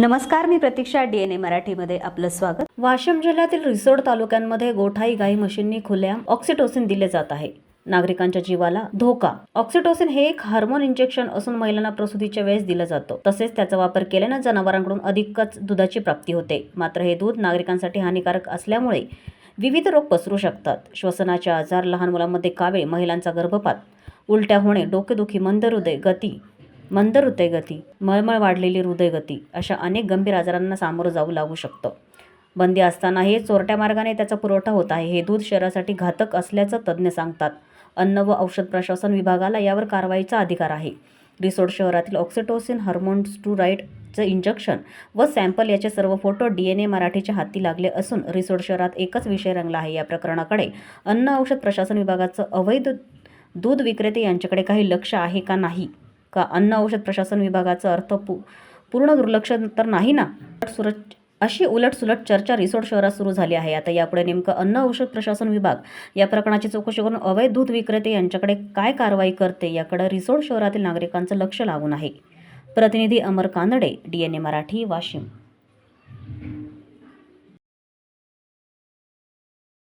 नमस्कार मी प्रतीक्षा D N ए मराठीमध्ये आपलं स्वागत. वाशिम जिल्ह्यातील रिसोड तालुक्यांमध्ये गोठाई गाई म्हशींनी खुल्या ऑक्सिटोसिन दिले जात आहे. नागरिकांच्या जीवाला धोका. ऑक्सिटोसिन हे एक हार्मोन इंजेक्शन असून महिलांना प्रसूतीच्या वेळेस दिलं जातं. तसेच त्याचा वापर केल्यानं जनावरांकडून अधिकच दुधाची प्राप्ती होते. मात्र हे दूध नागरिकांसाठी हानिकारक असल्यामुळे विविध रोग पसरू शकतात. श्वसनाचे आजार लहान मुलांमध्ये कावे महिलांचा गर्भपात उलट्या होणे डोकेदुखी मंद हृदय गती मंद हृदयगती मळमळ वाढलेली हृदयगती अशा अनेक गंभीर आजारांना सामोरं जाऊ लागू शकतं. बंदी असतानाही चोरट्या मार्गाने त्याचा पुरवठा होत आहे. हे दूध शरीरासाठी घातक असल्याचं तज्ज्ञ सांगतात. अन्न व औषध प्रशासन विभागाला यावर कारवाईचा अधिकार आहे. रिसोड शहरातील ऑक्सिटोसिन हार्मोन स्टुराईडचं इंजेक्शन व सॅम्पल याचे सर्व फोटो डी एन ए मराठीच्या हाती लागले असून रिसोड शहरात एकच विषय रंगला आहे. या प्रकरणाकडे अन्न औषध प्रशासन विभागाचं अवैध दूध विक्रेते यांच्याकडे काही लक्ष आहे का नाही? का अन्न औषध प्रशासन विभागाचा अर्थ पू पूर्ण दुर्लक्ष तर नाही ना? सुरत अशी उलटसुलट चर्चा रिसोड शहरात सुरू झाली आहे. आता यापुढे नेमकं अन्न औषध प्रशासन विभाग या प्रकरणाची चौकशी करून अवैध दूध विक्रेते यांच्याकडे काय कारवाई करते याकडे रिसोड शहरातील नागरिकांचं लक्ष लागून आहे. प्रतिनिधी Amar Kanade D N A Marathi Washim.